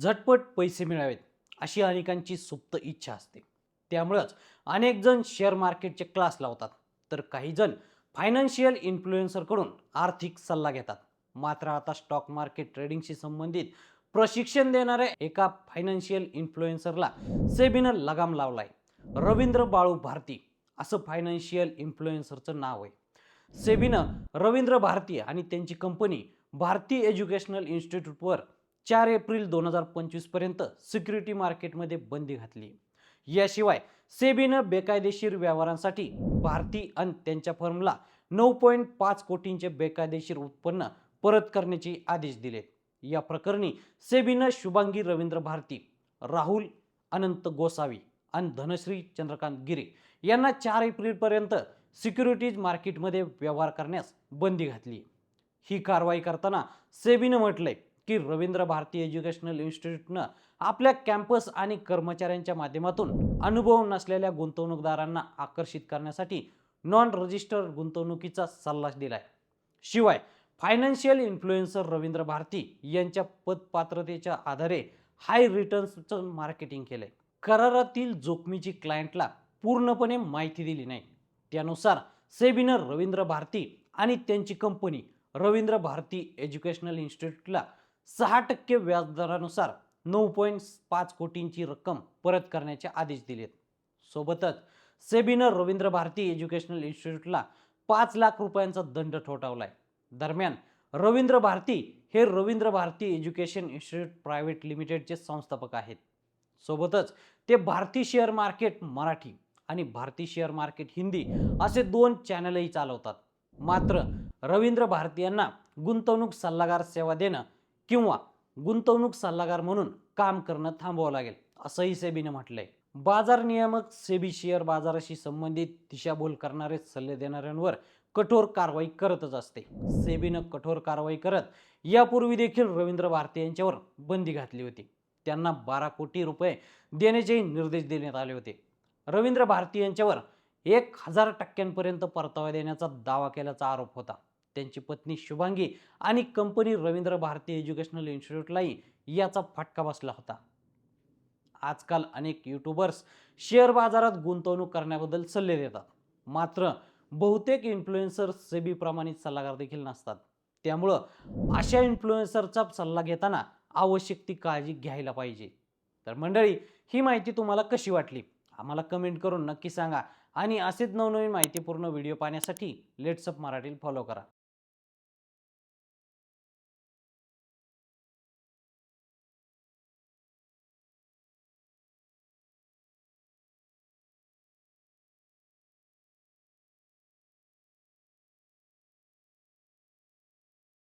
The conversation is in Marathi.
झटपट पैसे मिळावेत अशी अनेकांची सुप्त इच्छा असते. त्यामुळंच अनेक जण शेअर मार्केटचे क्लास लावतात तर काही जण फायनान्शियल इन्फ्लुएन्सरकडून आर्थिक सल्ला घेतात. मात्र आता स्टॉक मार्केट ट्रेडिंगशी संबंधित प्रशिक्षण देणाऱ्या एका फायनान्शियल इन्फ्लुएन्सरला सेबीनं लगाम लावलाय. रवींद्र बाळू भारती असं फायनान्शियल इन्फ्लुएन्सरचं नाव आहे. सेबीनं रवींद्र भारती आणि त्यांची कंपनी भारती एज्युकेशनल इन्स्टिट्यूटवर चार एप्रिल दोन हजार पंचवीसपर्यंत सिक्युरिटी मार्केटमध्ये बंदी घातली. याशिवाय सेबीनं बेकायदेशीर व्यवहारांसाठी भारती आणि त्यांच्या फर्मला नऊ पॉईंट पाच कोटींचे बेकायदेशीर उत्पन्न परत करण्याचे आदेश दिलेत. या प्रकरणी सेबीनं शुभांगी रवींद्र भारती राहुल अनंत गोसावी आणि धनश्री चंद्रकांत गिरे यांना चार एप्रिलपर्यंत सिक्युरिटीज मार्केटमध्ये व्यवहार करण्यास बंदी घातली. ही कारवाई करताना सेबीनं म्हटलंय की रवींद्र भारती एज्युकेशनल इन्स्टिट्यूटनं आपल्या कॅम्पस आणि कर्मचाऱ्यांच्या माध्यमातून अनुभव नसलेल्या गुंतवणूकदारांना आकर्षित करण्यासाठी नॉन रजिस्टर्ड गुंतवणुकीचा सल्ला दिलाय. शिवाय फायनान्शियल इन्फ्लुएन्सर रवींद्र भारती यांच्या पदपात्रतेच्या आधारे हाय रिटर्न्सचं मार्केटिंग केलंय. करारातील जोखमीची क्लायंटला पूर्णपणे माहिती दिली नाही. त्यानुसार सेबीनं रवींद्र भारती आणि त्यांची कंपनी रवींद्र भारती एज्युकेशनल इन्स्टिट्यूटला सहा टक्के व्याजदरानुसार नऊ पॉईंट पाच कोटींची रक्कम परत करण्याचे आदेश दिलेत. सोबतच सेबीनं रवींद्र भारती एज्युकेशनल इन्स्टिट्यूटला पाच लाख रुपयांचा दंड ठोठावलाय. दरम्यान रवींद्र भारती हे Ravindra Bharti education institute private लिमिटेडचे संस्थापक आहेत. सोबतच ते भारती शेअर मार्केट मराठी आणि भारती शेअर मार्केट हिंदी असे दोन चॅनलही चालवतात. मात्र रवींद्र भारती यांना गुंतवणूक सल्लागार सेवा देणं किंवा गुंतवणूक सल्लागार म्हणून काम करणं थांबवावं लागेल असंही सेबीनं म्हटलंय. बाजार नियामक सेबी शेअर बाजाराशी संबंधित दिशाभूल करणारे सल्ले देणाऱ्यांवर कठोर कारवाई करतच असते. सेबीनं कठोर कारवाई करत यापूर्वी देखील रवींद्र भारती यांच्यावर बंदी घातली होती. त्यांना बारा कोटी रुपये देण्याचेही निर्देश देण्यात आले होते. रवींद्र भारती यांच्यावर एक हजार टक्क्यांपर्यंत परतावा देण्याचा दावा केल्याचा आरोप होता. त्यांची पत्नी शुभांगी आणि कंपनी रवींद्र भारती एज्युकेशनल इन्स्टिट्यूटलाही याचा फटका बसला होता. आजकाल अनेक युट्यूबर्स शेअर बाजारात गुंतवणूक करण्याबद्दल सल्ले देतात. मात्र बहुतेक इन्फ्लुएन्सर सेबी प्रमाणित सल्लागार देखील नसतात. त्यामुळं अशा इन्फ्लुएन्सरचा सल्ला घेताना आवश्यक ती काळजी घ्यायला पाहिजे. तर मंडळी ही माहिती तुम्हाला कशी वाटली? आम्हाला कमेंट करून नक्की सांगा आणि असेच नवनवीन माहितीपूर्ण व्हिडिओ पाहण्यासाठी लेट्सअप मराठीला फॉलो करा.